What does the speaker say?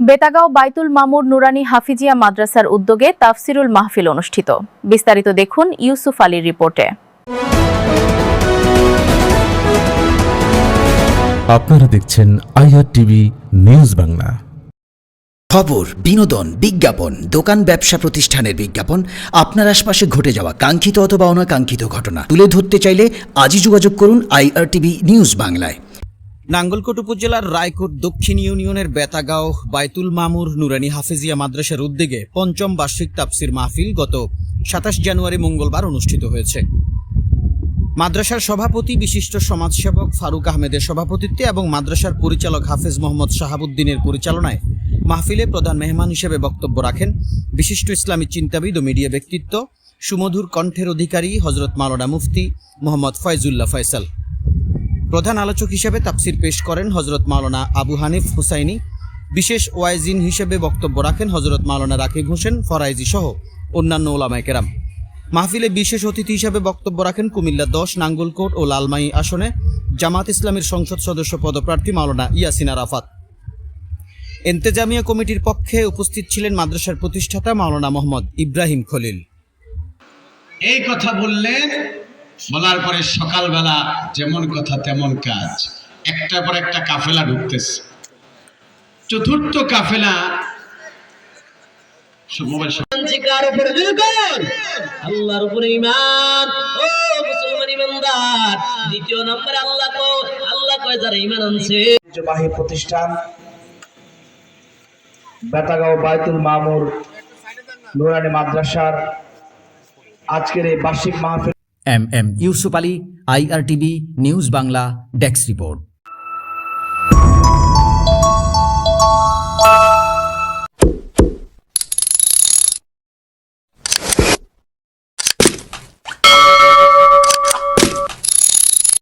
বেতাগাঁও বাইতুল মামুর নুরানি হাফিজিয়া মাদ্রাসার উদ্যোগে তাফসিরুল মাহফিল অনুষ্ঠিত। বিস্তারিত দেখুন ইউসুফ আলীর রিপোর্টে। আপনারা দেখছেন আইআর টিভি নিউজ বাংলা। খবর বিনোদন বিজ্ঞাপন দোকান ব্যবসা প্রতিষ্ঠানের বিজ্ঞাপন আপনার আশপাশে ঘটে যাওয়া কাঙ্ক্ষিত অথবা অনাকাঙ্ক্ষিত ঘটনা তুলে ধরতে চাইলে আজই যোগাযোগ করুন আইআরটিভি নিউজ বাংলায়। নাঙ্গলকোট উপজেলার রায়কোট দক্ষিণ ইউনিয়নের বেতাগাঁও বাইতুল মামুর নুরানি হাফেজিয়া মাদ্রাসার উদ্যোগে পঞ্চম বার্ষিক তাফসির মাহফিল গত সাতাশ জানুয়ারি মঙ্গলবার অনুষ্ঠিত হয়েছে। মাদ্রাসার সভাপতি, বিশিষ্ট সমাজসেবক ফারুক আহমেদের সভাপতিত্বে এবং মাদ্রাসার পরিচালক হাফেজ মোহাম্মদ শাহাবুদ্দিনের পরিচালনায় মাহফিলে প্রধান মেহমান হিসেবে বক্তব্য রাখেন বিশিষ্ট ইসলামী চিন্তাবিদ ও মিডিয়া ব্যক্তিত্ব সুমধুর কণ্ঠের অধিকারী হজরত মাওলানা মুফতি মোহাম্মদ ফয়জুল্লাহ ফয়সাল। প্রধান আলোচক হিসেবে তাফসির পেশ করেন হজরত মাওলানা আবু হানিফ হুসাইনি। বিশেষ ওয়াইজিন হিসেবে বক্তব্য রাখেন হজরত মাওলানা রাকিব হোসেন, ফরাইজি সহ অন্যান্য ওলামায় কেরাম। মাহফিলে বিশেষ অতিথি হিসেবে বক্তব্য রাখেন কুমিল্লা দশ, নাঙ্গলকোট ও লালমাই আসনে জামাত ইসলামের সংসদ সদস্য পদপ্রার্থী মাওলানা ইয়াসিনা রাফাত এন্তেজামিয়া কমিটির পক্ষে উপস্থিত ছিলেন মাদ্রাসার প্রতিষ্ঠাতা মাওলানা মোহাম্মদ ইব্রাহিম খলিল। এই কথা বললেন বলার পরে সকালবেলা যেমন কথা তেমন কাজ। একটার পর একটা কাফেলা ঢুকতেছে। চতুর্থ কাফেলা মোবাইল কার উপরে দুর্বল আল্লাহর উপরে ইমান ও মুসলমান ইমানদার দ্বিতীয় নম্বরে আল্লাহ কো আল্লাহ কয় যারা ইমান আনছে। প্রতিষ্ঠান বেতাগাঁও বাইতুল মামুর নুরানি মাদ্রাসার আজকের এই বার্ষিক মাহফিল M M Yusuf Ali IRTV news Bangla desk report.